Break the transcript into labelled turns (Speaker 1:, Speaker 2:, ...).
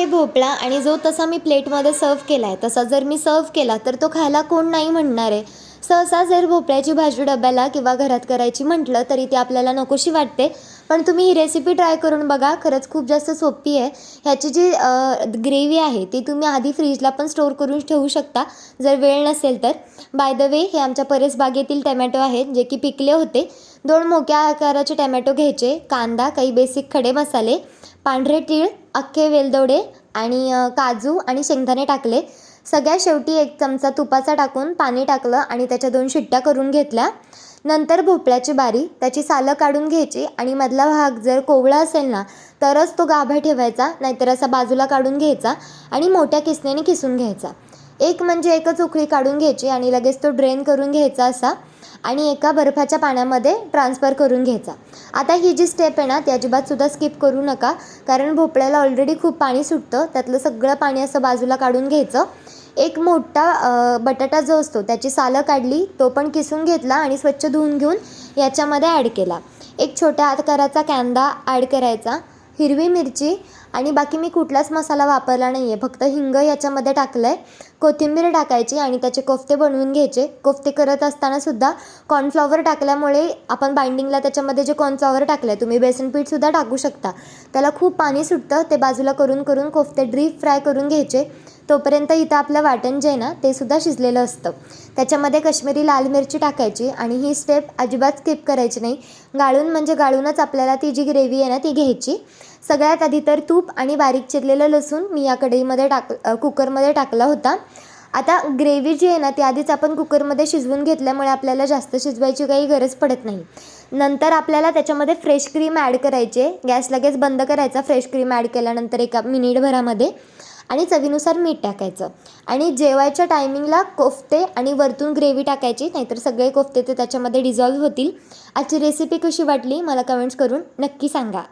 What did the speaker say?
Speaker 1: आहे भोपळा आणि जो तसा मी प्लेटमध्ये सर्व केला आहे तसा जर मी सर्व केला तर तो खायला कोण नाही म्हणणार आहे. सहसा जर भोपळ्याची भाजी डब्याला किंवा घरात करायची म्हटलं तरी ती आपल्याला नकोशी वाटते. पण तुम्ही ही रेसिपी ट्राय करून बघा खरंच खूप जास्त सोपी आहे. ह्याची जी ग्रेव्ही आहे ती तुम्ही आधी फ्रीजला पण स्टोअर करून ठेवू शकता जर वेळ नसेल तर. बाय द वे हे आमच्या परस बागेतील टमॅटो आहेत जे की पिकले होते. दोन मोठ्या आकाराचे टमॅटो घ्यायचे कांदा काही बेसिक खडे मसाले पांढरे तीळ अख्खे वेलदोडे आणि काजू आणि शेंगदाणे टाकले. सगळ्या शेवटी एक चमचा तुपाचा टाकून पाणी टाकलं आणि त्याच्या दोन शिट्ट्या करून घेतल्या. नंतर भोपळ्याची बारी त्याची सालं काढून घ्यायची आणि मधला भाग जर कोवळा असेल ना तरच तो गाभा ठेवायचा नाहीतर असा बाजूला काढून घ्यायचा आणि मोठ्या किसण्याने किसून घ्यायचा. एक म्हणजे एकच उकळी काढून घ्यायची आणि लगेच तो ड्रेन करून घ्यायचा असा. आणि एका बर्फाच्या पाण्यामध्ये ट्रान्सफर करून घ्यायचा. आता ही जी स्टेप आहे ना ती अजिबातसुद्धा स्किप करू नका कारण भोपळ्याला ऑलरेडी खूप पाणी सुटतं त्यातलं सगळं पाणी असं बाजूला काढून घ्यायचं. एक मोठा बटाटा जो असतो त्याची सालं काढली तो पण किसून घेतला आणि स्वच्छ धुवून घेऊन याच्यामध्ये ॲड केला. एक छोट्या आकाराचा कांदा ॲड करायचा हिरवी मिरची आणि बाकी मी कुठलाच मसाला वापरला नाही आहे फक्त हिंग याच्यामध्ये टाकलं आहे कोथिंबीर टाकायची आणि त्याचे कोफ्ते बनवून घ्यायचे. कोफ्ते करत असतानासुद्धा कॉर्नफ्लॉवर टाकल्यामुळे आपण बाइंडिंगला त्याच्यामध्ये जे कॉर्नफ्लॉवर टाकलं आहे तुम्ही बेसन पीठसुद्धा टाकू शकता. त्याला खूप पाणी सुटतं ते बाजूला करून करून कोफ्ते ड्रीप फ्राय करून घ्यायचे. तोपर्यंत इथं आपलं वाटण जे आहे ना ते सुद्धा शिजलेलं असतं. त्याच्यामध्ये कश्मीरी लाल मिरची टाकायची आणि ही स्टेप अजिबात स्किप करायची नाही. गाळून म्हणजे गाळूनच आपल्याला ती जी ग्रेव्ही आहे ना ती घ्यायची. सगळ्यात आधी तर तूप आणि बारीक चिरलेलं लसूण मी या कढईमध्ये टाक कुकरमध्ये टाकला होता. आता ग्रेव्ही जी आहे ना ती आधीच आपण कुकरमध्ये शिजवून घेतल्यामुळे आपल्याला जास्त शिजवायची काही गरज पडत नाही. नंतर आपल्याला त्याच्यामध्ये फ्रेश क्रीम ॲड करायचे गॅस लगेच बंद करायचा फ्रेश क्रीम ॲड केल्यानंतर एका मिनिटभरामध्ये. आणि चवीनुसार मीठ टाकायचं. आणि जेवायच्या टायमिंगला कोफ्ते आणि वरतून ग्रेव्ही टाकायची नाहीतर सगळे कोफ्ते ते त्याच्यामध्ये डिझॉल्व्ह होतील. आजची रेसिपी कशी वाटली मला कमेंट्स करून नक्की सांगा.